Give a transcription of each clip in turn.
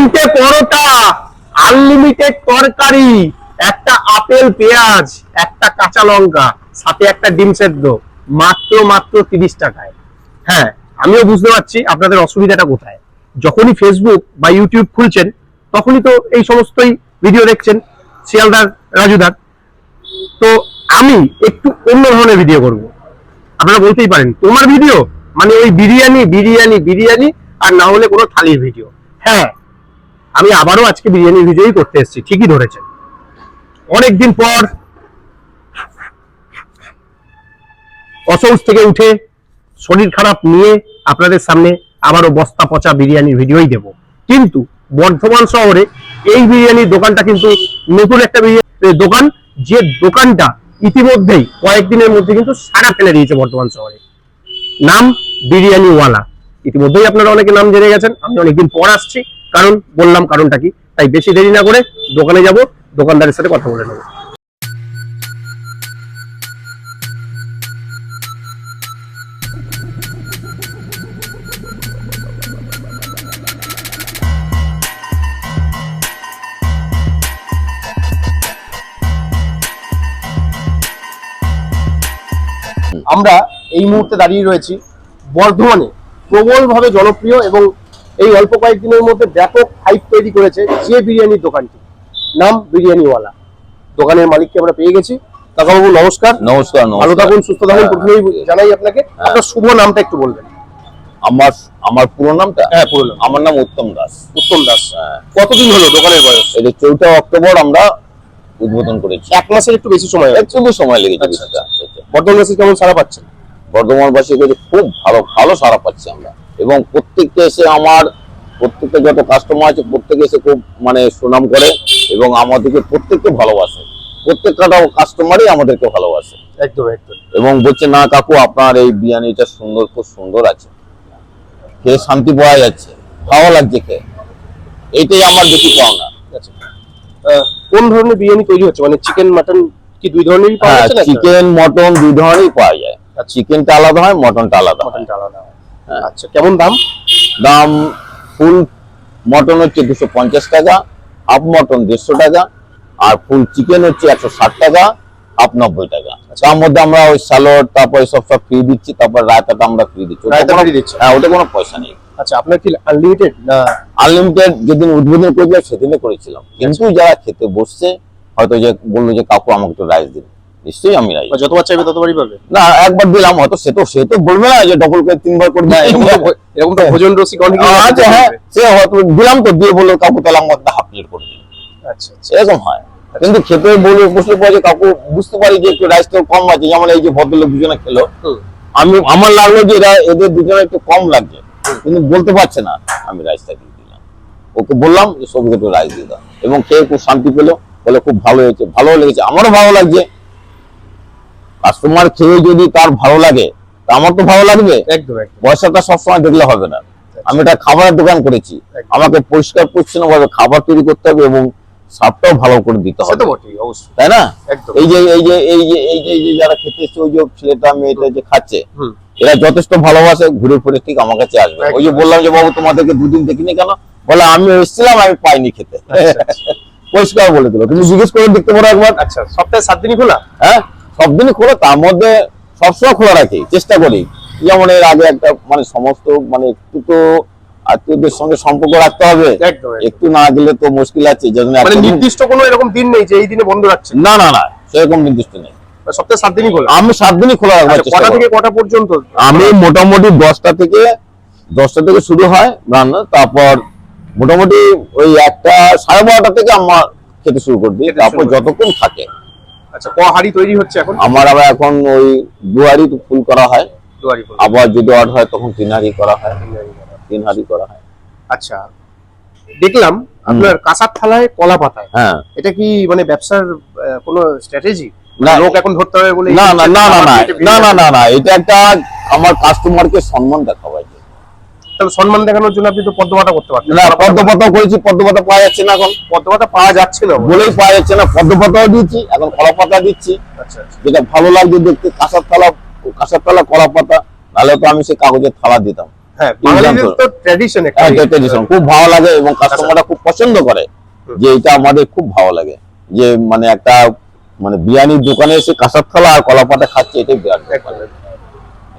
তিনটে পরোটা আনলিমিটেড তরকারি, একটা আপেল, পেঁয়াজ, একটা কাঁচা লঙ্কা, সাথে একটা ডিম সেদ্ধ, মাত্র মাত্র তিরিশ টাকায়। হ্যাঁ আমিও বুঝতে পারছি আপনাদের অসুবিধাটা কোথায়। যখনই ফেসবুক বা ইউটিউব খুলছেন, তখনই তো এই সমস্তই ভিডিও দেখছেন, শিয়ালদার, রাজুদার। তো আমি একটু অন্য ধরনের ভিডিও করব। আপনারা বলতেই পারেন, তোমার ভিডিও মানে ওই বিরিয়ানি বিরিয়ানি বিরিয়ানি, আর না হলে কোনো থালির ভিডিও হ্যাঁ আমি আবারও আজকে বিরিয়ানি ভিডিওই করতে এসেছি, ঠিকই ধরেছেন। অনেকদিন পর অসৌস থেকে উঠে শরীর খারাপ নিয়ে আপনাদের সামনে আবারও বস্তা পচা বিরিয়ানির ভিডিওই দেব। কিন্তু বর্ধমান শহরে এই বিরিয়ানির দোকানটা কিন্তু নতুন একটা বিরিয়ানি দোকান, যে দোকানটা ইতিমধ্যেই কয়েকদিনের মধ্যে কিন্তু সারা ফেলে দিয়েছে বর্ধমান শহরে। নাম বিরিয়ানিওয়ালা। ইতিমধ্যেই আপনারা অনেকে নাম জেনে গেছেন, আমি অনেকদিন পর আসছি। কারণ বললাম কারণটা কি? তাই বেশি দেরি না করে দোকানে যাব, দোকানদারের সাথে কথা বলে নেব। আমরা এই মুহূর্তে দাঁড়িয়ে রয়েছি বর্ধমানে প্রবলভাবে জনপ্রিয় এবং এই অল্প কয়েকদিনের মধ্যে ব্যাপক হাইপ তৈরি করেছে যে বিরিয়ানির দোকানটি। নাম বিরিয়ানিওয়ালা। দোকানের মালিককে আমরা পেয়ে গেছি। কাকাবাবু নমস্কার। নমস্কার ভালো থাকুন সুস্থ থাকুন। হ্যাঁ। প্রথমেই জানাই আপনাকে হ্যাঁ। আপনার শুভ নামটা একটু বলবেন। আমার আমার পুরো নামটা? হ্যাঁ পুরো নাম। আমার নাম উত্তম দাস। উত্তম দাস। হ্যাঁ। কতদিন হলো দোকানের বয়স? এটা চৌঠা অক্টোবর আমরা উদ্বোধন করেছি। এক মাসের একটু বেশি সময়। একটু সময় লেগেছে আচ্ছা। আচ্ছা। বর্ধমানবাসী কেমন সারা পাচ্ছেন? বর্ধমানবাসী খুব ভালো ভালো সারা পাচ্ছি আমরা। এবং প্রত্যেককে এসে আমার প্রত্যেকটা যত কাস্টমার আছে প্রত্যেকে এসে খুব মানে সুনাম করে এবং আমাদেরকে প্রত্যেককে ভালোবাসে। প্রত্যেকটা কাস্টমারই আমাদেরকে ভালোবাসে। একদম একদম। এবং বলছে না কাকু আপনার এই বিরিয়ানিটা সুন্দর খুব সুন্দর আছে। খেয়ে শান্তি পাওয়া যাচ্ছে। ভালো লাগছে খেয়ে। এইটাই আমার বেশি পাওনা। আচ্ছা। কোন ধরনের বিরিয়ানি তৈরি হচ্ছে? মানে চিকেন মাটন কি দুই ধরনেরই পাওয়া যাচ্ছে চিকেন মটন দুই ধরনেরই পাওয়া যায়। চিকেনটা আলাদা হয় মটনটা আলাদা মটনটা আলাদা। আচ্ছা কেমন দাম? দাম ফুল মটন হচ্ছে দুশো পঞ্চাশ টাকা হাফ মটন দেড়শো টাকা আর ফুল চিকেন হচ্ছে একশো ষাট টাকা হাফ নব্বই টাকা। তার মধ্যে আমরা ওই স্যালাড তারপরে সব সব ফ্রি দিচ্ছি তারপর রায়তাটা আমরা ফ্রি দিচ্ছি। রায়তা free হ্যাঁ ওটা কোনো পয়সা নেই। আচ্ছা আপনার কি আনলিমিটেড না আনলিমিটেড যেদিন উদ্বোধন করেছিলাম সেদিনে করেছিলাম। কিন্তু যারা খেতে বসছে হয়তো যে বলল যে কাকু আমাকে একটু রাইস দিন। নিশ্চয়ই আমি রাইস বা যতবার চাইবে ততবারই পাবে? না একবার দিলাম হয়তো সে তো সে তো বলবে না যে ডবল করে তিনবার করে এরকম তো তো ভোজন রসিক অনেকে আচ্ছা হ্যাঁ। সে হয়তো দিলাম তো দিয়ে বলল কাকু তাহলে আমার হাফ প্লেট করে দিন। আচ্ছা আচ্ছা। এরকম হয়। কিন্তু খেতে বলে বসলে পরে যে কাকু বুঝতে পারি যে একটু রাইসটা কম আছে যেমন এই যে ভদ্রলোক দুজনে খেলো। আমি আমার লাগল যে এরা এদের দুজনে একটু কম লাগছে। কিন্তু বলতে পারছে না আমি রাইসটা দিয়ে দিলাম। ওকে বললাম যে সবকে একটু রাইস দিয়ে দাও। এবং খেয়ে খুব শান্তি পেল। বলে খুব ভালো হয়েছে ভালো লেগেছে আমারও ভালো লাগছে। কাস্টমার খেয়ে যদি তার ভালো লাগে আমার তো ভালো লাগবে। পয়সাটা সবসময় দেখলে হবে না। আমি একটা খাবারের দোকান করেছি। আমাকে পরিষ্কার পরিচ্ছন্ন ভাবে খাবার তৈরি করতে হবে এবং সাপটাও ভালো করে দিতে হবে। তাই না? এই যে এই যে এই যে এই যে এই যে যারা খেতে এসছে ওই যে ছেলেটা মেয়েটা যে খাচ্ছে এরা যথেষ্ট ভালোবাসে ঘুরে ফিরে ঠিক আমার কাছে আসবে। ওই যে বললাম যে বাবু তোমাদেরকে দুদিন দেখিনি কেন? বলে আমি এসেছিলাম আমি পাইনি খেতে। আচ্ছা, আচ্ছা। পরিষ্কার বলে দিল। তুমি জিজ্ঞেস করে দেখতে পারো একবার। আচ্ছা সপ্তাহে সাত দিনই খোলা? হ্যাঁ? সব দিনই খোলা তার মধ্যে সবসময় খোলা রাখি চেষ্টা করি। যেমন এর আগে একটা মানে সমস্ত মানে একটু তো আত্মীয়দের সঙ্গে সম্পর্ক রাখতে হবে। একটু না গেলে তো মুশকিল আছে মানে নির্দিষ্ট কোনো এরকম দিন নেই যে এই দিনে বন্ধ রাখছে না না না সেরকম নির্দিষ্ট নেই। মানে সপ্তাহে সাত দিনই খোলা? আমি সাত দিনই খোলা রাখবার আচ্ছা, কটা থেকে কটা পর্যন্ত? আমি মোটামুটি দশটা থেকে দশটা থেকে শুরু হয় রান্না তারপর মোটামুটি ওই একটা সাড়ে বারোটা থেকে আমার খেতে শুরু করে দিই তারপর যতক্ষণ থাকে। আচ্ছা ক হাড়ি তৈরি হচ্ছে এখন? আমার আবার এখন ওই দুয়ারি ফুল করা হয়। দুয়ারি খোলা। আবার যদি অর্ডার হয় তখন তিন হাড়ি করা হয়। তিন হাড়ি করা হয়। আচ্ছা দেখলাম আপনার কাঁসার থালায় কলা পাতায়। হ্যাঁ। এটা কি মানে ব্যবসার কোনো স্ট্র্যাটেজি না। লোক এখন ধরতে হবে বলে না না না না না না না না এটা একটা আমার কাস্টমারকে সম্মান দেখাবো আর কি। তাহলে সম্মান দেখানোর জন্য আপনি তো পদ্মপাতা করতে পারতেন। না পদ্ম পাতাও করেছি পদ্ম পাতা পাওয়া যাচ্ছে না এখন। পদ্মপাতা পাওয়া যাচ্ছে না। বলেই পাওয়া যাচ্ছে না পদ্ম পাতাও দিচ্ছি এখন কলা পাতা দিচ্ছি। আচ্ছা আচ্ছা। যেটা ভালো লাগছে দেখতে কাঁসার থালা কাঁসার থালা কলা পাতা নাহলে তো আমি সে কাগজের থালা দিতাম। হ্যাঁ ট্র্যাডিশন হ্যাঁ। খুব ভালো লাগে এবং কাস্টমাররা খুব পছন্দ করে যে এটা আমাদের খুব ভালো লাগে। যে মানে একটা মানে বিরিয়ানির দোকানে এসে কাঁসার থালা আর কলাপাতা খাচ্ছে এটাই বিরাট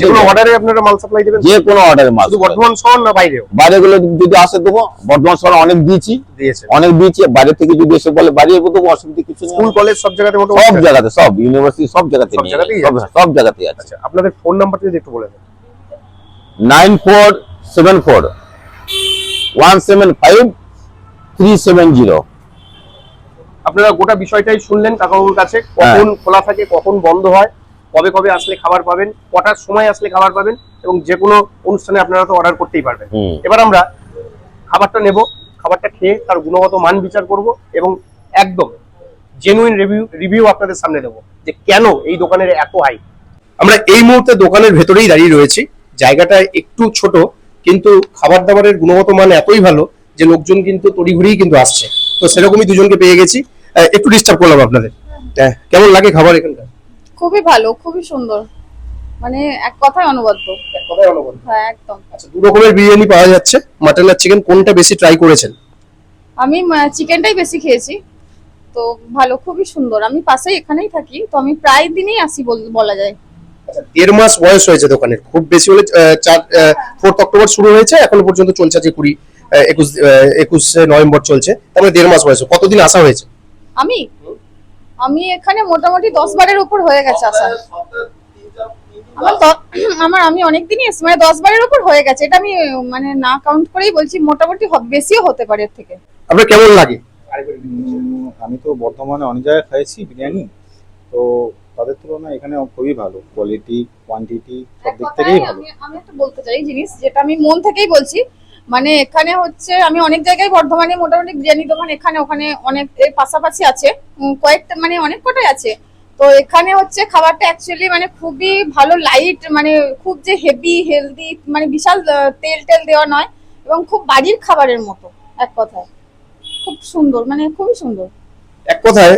যেকোনো। অর্ডারে আপনারা মাল সাপ্লাই দেবেন? যে কোনো অর্ডারে শুধু বর্ধমান শহর না বাইরেও? বাইরে গুলো যদি আসে দেবো বর্ধমান শহরে অনেক দিয়েছি। দিয়েছে অনেক দিয়েছি বাইরে থেকে যদি এসে বলে বাইরে দেবো অসুবিধা কিছু নেই। স্কুল কলেজ সব জায়গাতে সব জায়গাতে সব ইউনিভার্সিটি সব জায়গাতে সব আছে? আচ্ছা আপনাদের ফোন নাম্বারটা যদি একটু বলে দেন। Nine four seven four one seven five three seven zero. আপনারা গোটা বিষয়টাই শুনলেন কাকাবাবুর কাছে। কখন খোলা থাকে কখন বন্ধ হয় কবে কবে আসলে খাবার পাবেন কটার সময় আসলে খাবার পাবেন এবং যে কোনো অনুষ্ঠানে আপনারা তো অর্ডার করতেই পারবেন। এবার আমরা খাবারটা নেব খাবারটা খেয়ে তার গুণগত মান বিচার করব এবং একদম জেনুইন রিভিউ রিভিউ আপনাদের সামনে দেবো যে কেন এই দোকানের এত হাই আমরা এই মুহূর্তে দোকানের ভেতরেই দাঁড়িয়ে রয়েছি জায়গাটা একটু ছোট কিন্তু খাবার দাবারের গুণগত মান এতই ভালো যে লোকজন কিন্তু তড়িঘড়িই কিন্তু আসছে। তো সেরকমই দুজনকে পেয়ে গেছি। একটু ডিস্টার্ব করলাম আপনাদের। হ্যাঁ, কেমন লাগে খাবার এখানকার? খুবই ভালো খুবই সুন্দর। মানে এক কথায় অনুবদ্ধ এক কথায় অনুভব হ্যাঁ একদম। আচ্ছা দু রকমের বিরিয়ানি পাওয়া যাচ্ছে। মাটন আর চিকেন কোনটা বেশি ট্রাই করেছেন? আমি চিকেনটাই বেশি খেয়েছি। তো ভালো খুবই সুন্দর। আমি পাশেই এখানেই থাকি। তো আমি প্রায় দিনই আসি বল- যায়। আচ্ছা দেড় মাস বয়স হয়েছে দোকানের। খুব বেশি হলে চার ফোর্থ অক্টোবর শুরু হয়েছে এখনও পর্যন্ত চলছে যে কুড়ি একুশ একুশে নভেম্বর চলছে। মানে দেড় মাস বয়স কতদিন আসা হয়েছে? আমি? আমি এখানে মোটামুটি দশ বারের উপর হয়ে গেছে আসা আমার দ- আমার আমি অনেকদিনই এসেছি মানে দশ বারের উপর হয়ে গেছে এটা আমি মানে না কাউন্ট করেই বলছি মোটামুটি বেশিও হতে পারে এর থেকে। আপনার কেমন লাগে? আমি তো বর্ধমানে অনেক জায়গায় খাইছি বিরিয়ানি তো তাদের তুলনায় এখানে খুবই ভালো কোয়ালিটি কোয়ান্টিটি সব দিক থেকেই ভালো। আমি আমি একটা বলতে চাই জিনিস যেটা আমি মন থেকেই বলছি মানে এখানে হচ্ছে, আমি অনেক জায়গায় বর্ধমানে মোটামুটি বিরিয়ানি দোকান এখানে, ওখানে অনেক, এর পাশাপাশি আছে। কয়েকটা মানে অনেক কটাই আছে। তো এখানে হচ্ছে খাবারটা অ্যাকচুয়ালি মানে খুবই ভালো লাইট মানে খুব যে হেভি হেলদি মানে বিশাল তেল টেল দেওয়া নয়, এবং খুব বাড়ির খাবারের মতো, এক কথায়। খুব সুন্দর মানে খুবই সুন্দর। এক কথায়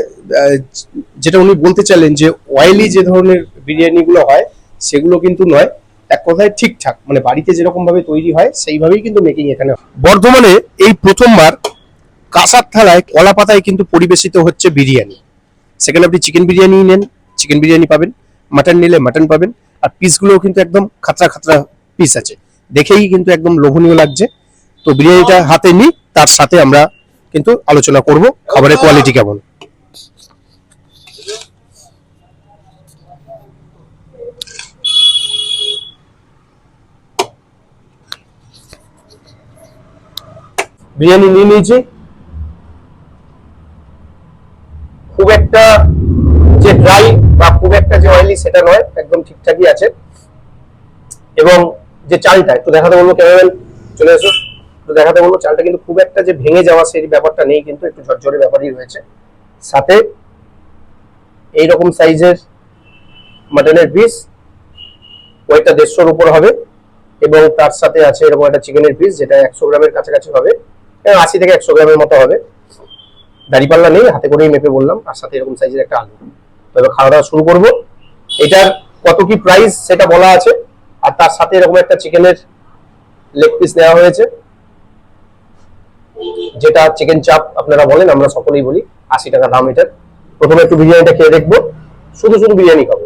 যেটা উনি বলতে চাইলেন যে অয়েলি যে ধরনের বিরিয়ানিগুলো হয়, সেগুলো কিন্তু নয়। এক কথায় ঠিকঠাক। মানে বাড়িতে যেরকম ভাবে তৈরি হয়, সেইভাবেই কিন্তু মেকিং এখানে। বর্ধমানে এই প্রথমবার কাঁসার থালায় কলা পাতায় কিন্তু পরিবেশিত হচ্ছে বিরিয়ানি। সেখানে আপনি চিকেন বিরিয়ানি নেন চিকেন বিরিয়ানি পাবেন মাটন নিলে মাটন পাবেন, আর পিসগুলোও কিন্তু একদম খাতরা খাতরা পিস আছে। দেখেই কিন্তু একদম লোভনীয় লাগছে। তো বিরিয়ানিটা হাতে নিই, তার সাথে আমরা কিন্তু আলোচনা করব, খাবারের কোয়ালিটি কেমন। বিরিয়ানি নিয়ে নিয়েছি। খুব একটা যে ড্রাই বা খুব একটা যে অয়েলি সেটা নয়, একদম ঠিকঠাকই আছে। এবং যে চালটা, একটু দেখাতে বলব ক্যামেরাম্যান, চলে এসো। একটু দেখাতে বলব, চালটা কিন্তু খুব একটা যে ভেঙে যাওয়া সেই ব্যাপারটা নেই, কিন্তু একটু ঝরঝরে ব্যাপারই রয়েছে। সাথে এই রকম সাইজের মাটনের পিস ওয়েটটা দেড়শোর উপর হবে। এবং তার সাথে আছে এরকম একটা চিকেনের পিস যেটা একশো গ্রামের কাছাকাছি হবে। আশি থেকে একশো গ্রামের মতো হবে। দাড়িপাল্লা নেই, হাতে করেই মেপে বললাম আর সাথে এরকম সাইজের একটা আলু। তবে খাওয়া দাওয়া শুরু করব। এটার কত কি প্রাইস সেটা বলা আছে, আর তার সাথে এরকম একটা চিকেনের লেগ পিস নেওয়া হয়েছে। যেটা চিকেন চাপ আপনারা বলেন, আমরা সকলেই বলি, আশি টাকা দাম এটার। প্রথমে একটু বিরিয়ানিটা খেয়ে দেখব। শুধু শুধু বিরিয়ানি খাব।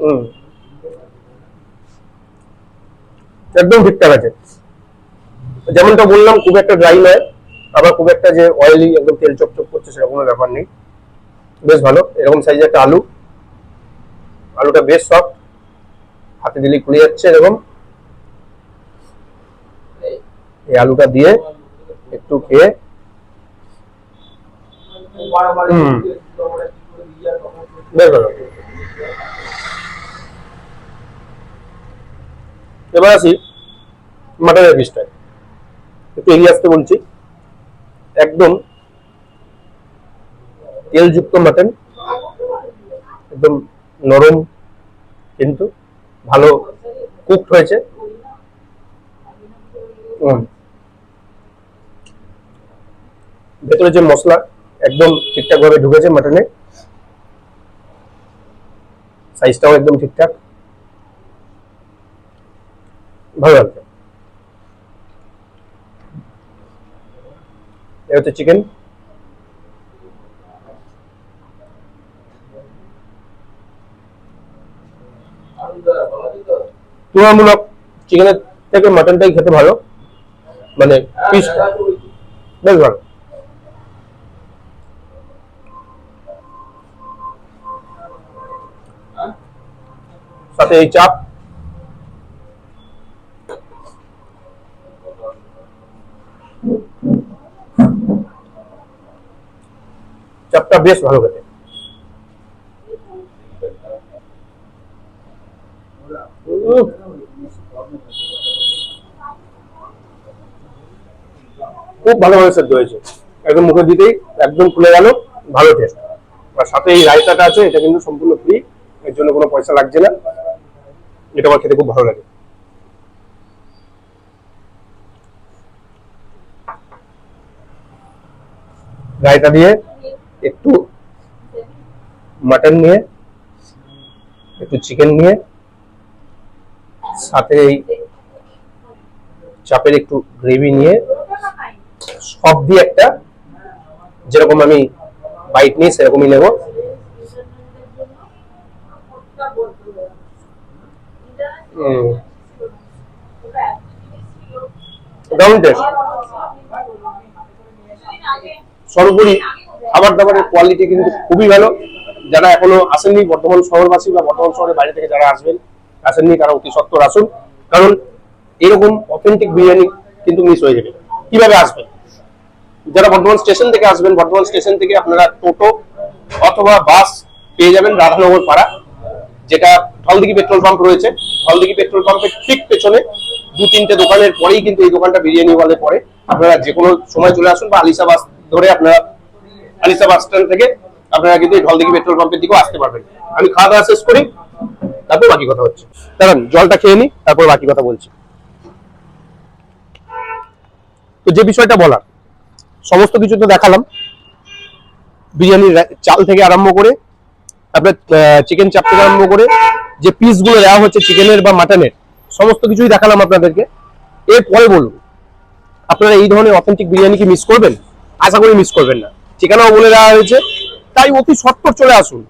হুম। একদম ঠিকঠাক আছে। যেমনটা বললাম, খুব একটা ড্রাই নয়। আবার খুব একটা যে অয়েলি একদম তেল চপচপ করছে সেরকমের ব্যাপার নেই। বেশ ভালো, এরকম সাইজের একটা আলু। আলুটা বেশ সফট হাতে দিলেই খুলে যাচ্ছে এরকম। এই আলুটা দিয়ে একটু খেয়ে বেশ ভালো। এবার আসি মাটনের পিসটায় একটু এগিয়ে আসতে বলছি। একদম তেলযুক্ত মাটন। একদম নরম কিন্তু ভালো কুকড হয়েছে। ভেতরে যে মশলা একদম ঠিকঠাক ভাবে ঢুকেছে মাটনে। সাইজটাও একদম ঠিকঠাক। ভালো লাগছে। হচ্ছে চিকেন। তুলনামূলক চিকেনের থেকে মাটনটাই খেতে ভালো। মানে বেশ ভালো। সাথে এই চাপ। চাপটা বেশ ভালো খেতে। খুব ভালোভাবে সেদ্ধ হয়েছে একদম মুখে দিতেই একদম খুলে গেল, ভালো টেস্ট আর সাথে এই রায়তাটা আছে, এটা কিন্তু সম্পূর্ণ ফ্রি এর জন্য কোনো পয়সা লাগছে না। এটা আমার খেতে খুব ভালো লাগে। রায়তা দিয়ে একটু মাটন নিয়ে, একটু চিকেন নিয়ে, সাথে এই চাপের একটু গ্রেভি নিয়ে, সব দিয়ে একটা যেরকম আমি বাইট নিই, সেরকমই নেব। সর্বোপরি খাবার দাবারের কোয়ালিটি কিন্তু খুবই ভালো। যারা এখনও আসেননি বর্তমান শহরবাসী বা বর্তমান শহরের বাইরে থেকে যারা আসবেন, আসেননি তারা অতি সত্তর আসুন। কারণ এরকম অথেন্টিক বিরিয়ানি কিন্তু মিস হয়ে যাবে। কীভাবে আসবেন যারা বর্ধমান স্টেশন থেকে আসবেন, বর্ধমান স্টেশন থেকে আপনারা টোটো অথবা বাস পেয়ে যাবেন রাধানগর পাড়া, যেটা ঢলদিঘি পেট্রোল পাম্প রয়েছে। ঢলদিঘি পেট্রোল পাম্পের ঠিক পেছনে দু তিনটে দোকানের পরেই কিন্তু এই দোকানটা বিরিয়ানি ওয়ালে পড়ে। আপনারা যে কোনো সময় চলে আসুন বা আলিসা বাস ধরে আপনারা আলিসা বাস স্ট্যান্ড থেকে আপনারা কিন্তু ঢলদিঘি পেট্রোল পাম্পের দিকেও আসতে পারবেন। আমি খাওয়া দাওয়া শেষ করি, তারপর বাকি কথা হচ্ছে। দাঁড়ান, জলটা খেয়ে নিই, তারপর বাকি কথা বলছি। তো যে বিষয়টা বলার, সমস্ত কিছু তো দেখালাম। বিরিয়ানির চাল থেকে আরম্ভ করে, আপনার চিকেন চাপ থেকে আরম্ভ করে, যে পিসগুলো দেওয়া হচ্ছে চিকেনের বা মাটনের সমস্ত কিছুই দেখালাম আপনাদেরকে। এরপরে বলুন আপনারা এই ধরনের অথেন্টিক বিরিয়ানি কি মিস করবেন? আশা করি মিস করবেন না। ঠিকানাও বলে দেওয়া হয়েছে। তাই অতি সত্তর চলে আসুন।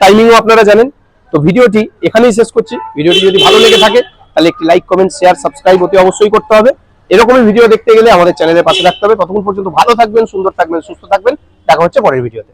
টাইমিংও আপনারা জানেন। তো ভিডিওটি এখানেই শেষ করছি। ভিডিওটি যদি ভালো লেগে থাকে, তাহলে একটি লাইক কমেন্ট শেয়ার সাবস্ক্রাইব অতি অবশ্যই করতে হবে। এরকমই ভিডিও দেখতে গেলে আমাদের চ্যানেলের পাশে রাখতে হবে। ততক্ষণ পর্যন্ত ভালো থাকবেন, সুন্দর থাকবেন, সুস্থ থাকবেন। দেখা হচ্ছে পরের ভিডিওতে।